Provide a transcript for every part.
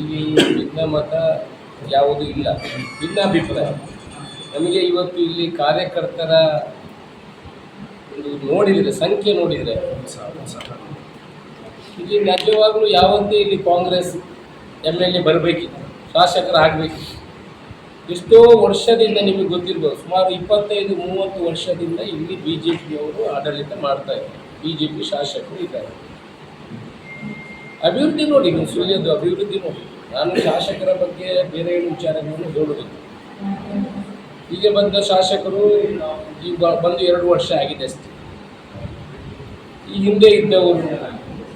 ಇಲ್ಲಿ ಭಿನ್ನಮತ ಯಾವುದೂ ಇಲ್ಲ. ಭಿನ್ನಾಭಿಪ್ರಾಯ ನಮಗೆ ಇವತ್ತು ಇಲ್ಲಿ ಕಾರ್ಯಕರ್ತರ ಒಂದು ನೋಡಿದರೆ, ಸಂಖ್ಯೆ ನೋಡಿದರೆ ಇಲ್ಲಿ ನಿಜವಾಗ್ಲೂ ಯಾವತ್ತೇ ಇಲ್ಲಿ ಕಾಂಗ್ರೆಸ್ ಎಂ ಎಲ್ ಎ ಬರಬೇಕಿತ್ತು ಶಾಸಕರಾಗಬೇಕಿತ್ತು ಎಷ್ಟೋ ವರ್ಷದಿಂದ ನಿಮಗೆ ಗೊತ್ತಿರ್ಬೋದು, ಸುಮಾರು ಇಪ್ಪತ್ತೈದು, ಮೂವತ್ತು ವರ್ಷದಿಂದ ಇಲ್ಲಿ ಬಿ ಜೆ ಪಿಯವರು ಆಡಳಿತ ಮಾಡ್ತಾ ಇದ್ದಾರೆ. ಬಿ ಜೆ ಪಿ ಶಾಸಕರು ಇದ್ದಾರೆ. ಅಭಿವೃದ್ಧಿ ನೋಡಿ, ನೀವು ಸುಳ್ಯದ್ದು ಅಭಿವೃದ್ಧಿ ನೋಡಿ. ನಾನು ಶಾಸಕರ ಬಗ್ಗೆ ಬೇರೆ ಏನು ವಿಚಾರಗಳನ್ನು ಹೇಳುವುದಿಲ್ಲ. ಹೀಗೆ ಬಂದ ಶಾಸಕರು ಈಗ ಬಂದು ಎರಡು ವರ್ಷ ಆಗಿದೆ ಅಷ್ಟೇ. ಈ ಹಿಂದೆ ಇದ್ದವರು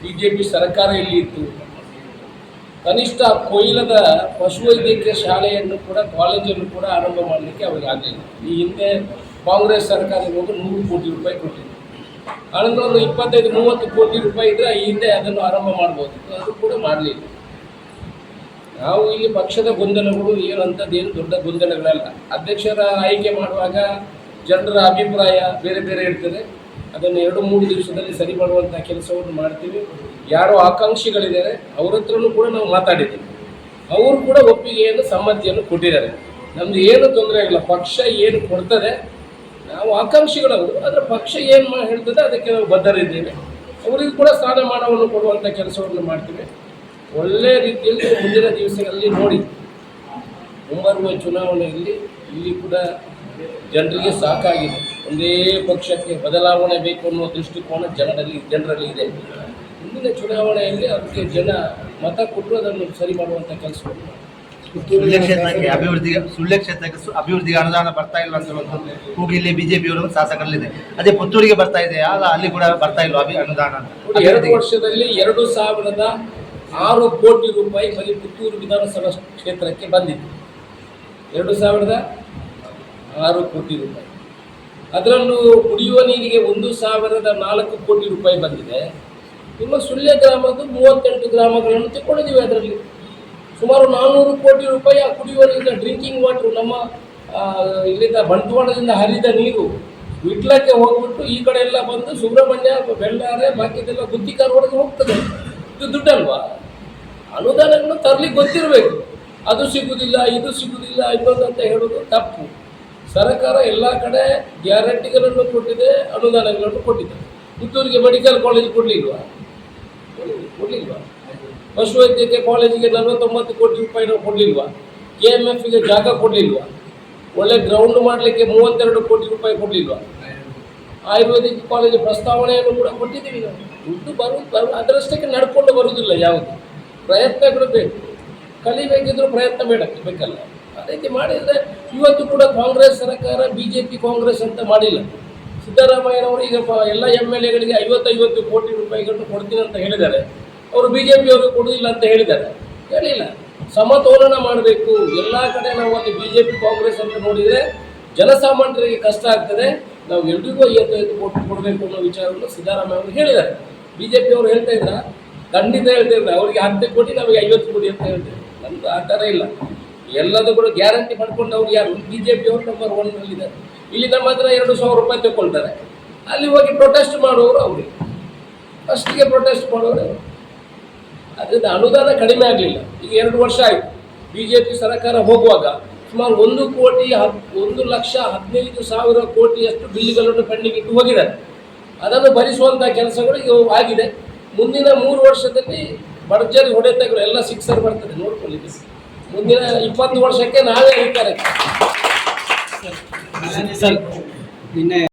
ಬಿ ಜೆ ಪಿ ಸರ್ಕಾರ ಇಲ್ಲಿ ಇತ್ತು? ಕನಿಷ್ಠ ಕೊಯ್ಲದ ಪಶುವೈದ್ಯಕೀಯ ಶಾಲೆಯನ್ನು ಕೂಡ, ಕಾಲೇಜನ್ನು ಕೂಡ ಆರಂಭ ಮಾಡಲಿಕ್ಕೆ ಅವರಿಗೆ ಆಗಲಿಲ್ಲ. ಈ ಹಿಂದೆ ಕಾಂಗ್ರೆಸ್ ಸರ್ಕಾರ ಇರುವಾಗ ನೂರು ಕೋಟಿ ರೂಪಾಯಿ ಕೊಟ್ಟಿದ್ರು. ಆನಂತರ ಒಂದು ಇಪ್ಪತ್ತೈದು, ಮೂವತ್ತು ಕೋಟಿ ರೂಪಾಯಿ ಇದ್ದರೆ ಈ ಹಿಂದೆ ಅದನ್ನು ಆರಂಭ ಮಾಡ್ಬೋದು. ಅದು ಕೂಡ ಮಾಡಲಿಲ್ಲ. ನಾವು ಇಲ್ಲಿ ಪಕ್ಷದ ಗೊಂದಲಗಳು ಏನು ದೊಡ್ಡ ಗೊಂದಲಗಳಲ್ಲ. ಅಧ್ಯಕ್ಷರ ಆಯ್ಕೆ ಮಾಡುವಾಗ ಜನರ ಅಭಿಪ್ರಾಯ ಬೇರೆ ಬೇರೆ ಇರ್ತದೆ. ಅದನ್ನು ಎರಡು, ಮೂರು ದಿವಸದಲ್ಲಿ ಸರಿ ಮಾಡುವಂಥ ಕೆಲಸವನ್ನು ಮಾಡ್ತೀವಿ. ಯಾರೋ ಆಕಾಂಕ್ಷಿಗಳಿದ್ದಾರೆ, ಅವ್ರ ಹತ್ರನೂ ಕೂಡ ನಾವು ಮಾತಾಡಿದ್ದೀವಿ. ಅವರು ಕೂಡ ಒಪ್ಪಿಗೆಯನ್ನು, ಸಮ್ಮತಿಯನ್ನು ಕೊಟ್ಟಿದ್ದಾರೆ. ನಮ್ದು ಏನು ತೊಂದರೆ ಇಲ್ಲ. ಪಕ್ಷ ಏನು ಕೊಡ್ತದೆ ನಾವು ಆಕಾಂಕ್ಷಿಗಳವರು ಅದರ ಪಕ್ಷ ಏನು ಹೇಳ್ತದೆ ಅದಕ್ಕೆ ನಾವು ಬದ್ಧರಿದ್ದೇವೆ. ಅವರಿಗೂ ಕೂಡ ಸ್ಥಾನಮಾನವನ್ನು ಕೊಡುವಂಥ ಕೆಲಸವನ್ನು ಮಾಡ್ತೀವಿ. ಒಳ್ಳೆ ರೀತಿಯಲ್ಲಿ ಮುಂದಿನ ದಿವಸಗಳಲ್ಲಿ ನೋಡಿ. ಮುಂಬರುವ ಚುನಾವಣೆಯಲ್ಲಿ ಇಲ್ಲಿ ಕೂಡ ಜನರಿಗೆ ಸಾಕಾಗಿದೆ. ಒಂದೇ ಪಕ್ಷಕ್ಕೆ ಬದಲಾವಣೆ ಬೇಕು ಅನ್ನೋ ದೃಷ್ಟಿಕೋನ ಜನರಲ್ಲಿ ಜನರಲ್ಲಿ ಇದೆ. ಮುಂದಿನ ಚುನಾವಣೆಯಲ್ಲಿ ಅದಕ್ಕೆ ಜನ ಮತ ಕೊಟ್ಟು ಅದನ್ನು ಸರಿ ಮಾಡುವಂಥ ಕೆಲಸವನ್ನು. ಸುಳ್ಯ ಕ್ಷೇತ್ರಕ್ಕೆ ಅಭಿವೃದ್ಧಿಗೆ ಸುಳ್ಯ ಕ್ಷೇತ್ರಕ್ಕೆ ಅಭಿವೃದ್ಧಿಗೆ ಅನುದಾನ ಬರ್ತಾ ಇಲ್ಲ ಅಂತ ಬಿಜೆಪಿ ಇಲ್ಲಿ ಬಿಜೆಪಿಯವರು ಶಾಸಕರಲ್ಲಿದೆ. ಅದೇ ಪುತ್ತೂರಿಗೆ ಬರ್ತಾ ಇದೆ ಅಲ್ಲ ಅಲ್ಲಿ ಕೂಡ ಬರ್ತಾ ಇಲ್ಲ ಅಭಿ ಅನುದಾನ ಎರಡು ವರ್ಷದಲ್ಲಿ ಎರಡು ಸಾವಿರದ ಆರು ಕೋಟಿ ರೂಪಾಯಿ ಬರೀ ಪುತ್ತೂರು ವಿಧಾನಸಭಾ ಕ್ಷೇತ್ರಕ್ಕೆ ಬಂದಿದೆ. ಎರಡು ಸಾವಿರದ ಆರು ಕೋಟಿ ರೂಪಾಯಿ. ಅದರಲ್ಲೂ ಕುಡಿಯುವ ನೀರಿಗೆ ಒಂದು ಸಾವಿರದ ನಾಲ್ಕು ಕೋಟಿ ರೂಪಾಯಿ ಬಂದಿದೆ. ಇನ್ನು ಸುಳ್ಯ ಗ್ರಾಮದ್ದು ಮೂವತ್ತೆಂಟು ಗ್ರಾಮಗಳನ್ನು ತಗೊಂಡಿದ್ದೀವಿ ಅದರಲ್ಲಿ. ಸುಮಾರು ನಾನ್ನೂರು ಕೋಟಿ ರೂಪಾಯಿ ಆ ಕುಡಿಯುವ ನೀರಿನ ಡ್ರಿಂಕಿಂಗ್ ವಾಟರ್ ನಮ್ಮ ಇಲ್ಲಿಂದ ಬಂಟ್ವಾಳದಿಂದ ಹರಿದ ನೀರು ವಿಟ್ಲಕ್ಕೆ ಹೋಗ್ಬಿಟ್ಟು ಈ ಕಡೆ ಎಲ್ಲ ಬಂದು ಸುಬ್ರಹ್ಮಣ್ಯ, ಬೆಳ್ಳಾರೆ, ಬಾಕಿದೆಲ್ಲ ಗುತ್ತಿಕಾರ ಒಳಗೆ ಹೋಗ್ತದೆ. ಇದು ದುಡ್ಡಲ್ವಾ? ಅನುದಾನಗಳು ತರಲಿಕ್ಕೆ ಗೊತ್ತಿರಬೇಕು. ಅದು ಸಿಗುವುದಿಲ್ಲ ಇದು ಸಿಗುವುದಿಲ್ಲ ಇನ್ನೊಂದು ಅಂತ ಹೇಳೋದು ತಪ್ಪು. ಸರ್ಕಾರ ಎಲ್ಲ ಕಡೆ ಗ್ಯಾರಂಟಿಗಳನ್ನು ಕೊಟ್ಟಿದೆ, ಅನುದಾನಗಳನ್ನು ಕೊಟ್ಟಿದೆ ಪುತ್ತೂರಿಗೆ ಮೆಡಿಕಲ್ ಕಾಲೇಜ್ ಕೊಡಲಿಲ್ವಾ? ಕೊಡಲಿಲ್ವಾ? ಪಶುವೈದ್ಯಕೀಯ ಕಾಲೇಜಿಗೆ ನಲವತ್ತೊಂಬತ್ತು ಕೋಟಿ ರೂಪಾಯಿ ನಾವು ಕೊಡಲಿಲ್ವಾ? ಕೆ ಎಂ ಎಫ್ಗೆ ಜಾಗ ಕೊಡಲಿಲ್ವಾ? ಒಳ್ಳೆ ಗ್ರೌಂಡ್ ಮಾಡಲಿಕ್ಕೆ ಮೂವತ್ತೆರಡು ಕೋಟಿ ರೂಪಾಯಿ ಕೊಡ್ಲಿಲ್ವಾ? ಆಯುರ್ವೇದಿಕ್ ಕಾಲೇಜು ಪ್ರಸ್ತಾವನೆಯನ್ನು ಕೂಡ ಕೊಟ್ಟಿದ್ದೀವಿ ನಾವು. ದುಡ್ಡು ಬರು ಬರು, ಅದರಷ್ಟಕ್ಕೆ ನಡ್ಕೊಂಡು ಬರುವುದಿಲ್ಲ ಯಾವುದು. ಪ್ರಯತ್ನಗಳು ಬೇಕು. ಕಲಿಬೇಕಿದ್ರೂ ಪ್ರಯತ್ನ ಬೇಡ ಬೇಕಲ್ಲ. ಆ ರೀತಿ ಮಾಡಿದರೆ ಇವತ್ತು ಕೂಡ ಕಾಂಗ್ರೆಸ್ ಸರ್ಕಾರ ಬಿ ಜೆ ಪಿ ಕಾಂಗ್ರೆಸ್ ಅಂತ ಮಾಡಿಲ್ಲ. ಸಿದ್ದರಾಮಯ್ಯನವರು ಈಗ ಎಲ್ಲ ಎಂ ಎಲ್ ಎಗಳಿಗೆ ಐವತ್ತೈವತ್ತು ಕೋಟಿ ರೂಪಾಯಿಗಳನ್ನು ಕೊಡ್ತೀನಿ ಅಂತ ಹೇಳಿದ್ದಾರೆ. ಅವರು ಬಿ ಜೆ ಪಿಯವರು ಕೊಡುವುದಿಲ್ಲ ಅಂತ ಹೇಳಿದ್ದಾರೆ. ಹೇಳಿಲ್ಲ. ಸಮತೋಲನ ಮಾಡಬೇಕು. ಎಲ್ಲ ಕಡೆ ನಾವು ಅಲ್ಲಿ ಬಿ ಜೆ ಪಿ ಕಾಂಗ್ರೆಸ್ ಅಂತ ನೋಡಿದರೆ ಜನಸಾಮಾನ್ಯರಿಗೆ ಕಷ್ಟ ಆಗ್ತದೆ. ನಾವು ಎಲ್ರಿಗೂ ಐವತ್ತು ಐದು ಕೋಟಿ ಕೊಡಬೇಕು ಅನ್ನೋ ವಿಚಾರವನ್ನು ಸಿದ್ದರಾಮಯ್ಯ ಅವರು ಹೇಳಿದ್ದಾರೆ. ಬಿ ಜೆ ಪಿಯವರು ಹೇಳ್ತಾ ಇದ್ರ, ಖಂಡಿತ ಹೇಳ್ತಾ ಇದ್ದಾರೆ ಅವರಿಗೆ ಹತ್ತು ಕೋಟಿ, ನಮಗೆ ಐವತ್ತು ಕೋಟಿ ಅಂತ ಹೇಳ್ತಾರೆ ನಮ್ದು ಆ ಥರ ಇಲ್ಲ. ಎಲ್ಲದೂ ಕೂಡ ಗ್ಯಾರಂಟಿ ಪಡ್ಕೊಂಡು ಅವ್ರು ಯಾರು? ಬಿ ಜೆ ಪಿಯವರು ನಂಬರ್ ಒನ್ನಲ್ಲಿದ್ದಾರೆ ಇಲ್ಲಿ ನಮ್ಮ ಹತ್ರ ಎರಡು ಸಾವಿರ ರೂಪಾಯಿ ತಗೊಳ್ತಾರೆ ಅಲ್ಲಿ ಹೋಗಿ ಪ್ರೊಟೆಸ್ಟ್ ಮಾಡುವವರು ಅವರಿಗೆ ಫಸ್ಟಿಗೆ ಪ್ರೊಟೆಸ್ಟ್ ಮಾಡೋರು. ಅದರಿಂದ ಅನುದಾನ ಕಡಿಮೆ ಆಗಲಿಲ್ಲ. ಈಗ ಎರಡು ವರ್ಷ ಆಯಿತು. ಬಿ ಜೆ ಪಿ ಸರ್ಕಾರ ಹೋಗುವಾಗ ಸುಮಾರು ಒಂದು ಕೋಟಿ ಹತ್ ಒಂದು ಲಕ್ಷ ಹದಿನೈದು ಸಾವಿರ ಕೋಟಿಯಷ್ಟು ಬಿಲ್ಗಳನ್ನು ಪೆಂಡಿಂಗ್ ಇಟ್ಟು ಹೋಗಿದ್ದಾರೆ. ಅದನ್ನು ಭರಿಸುವಂಥ ಕೆಲಸಗಳು ಆಗಿದೆ. ಮುಂದಿನ ಮೂರು ವರ್ಷದಲ್ಲಿ ಭರ್ಜರಿ ಹೊಡೆತಗಳು ಎಲ್ಲ ಸಿಕ್ಸರ್ ಬರ್ತದೆ ನೋಡ್ಕೊಳ್ಳಿ. ಮುಂದಿನ ಇಪ್ಪತ್ತು ವರ್ಷಕ್ಕೆ ನಾವೇ ಅಧಿಕಾರಕ್ಕೆ. ಸರ್ ನಿನ್ನೆ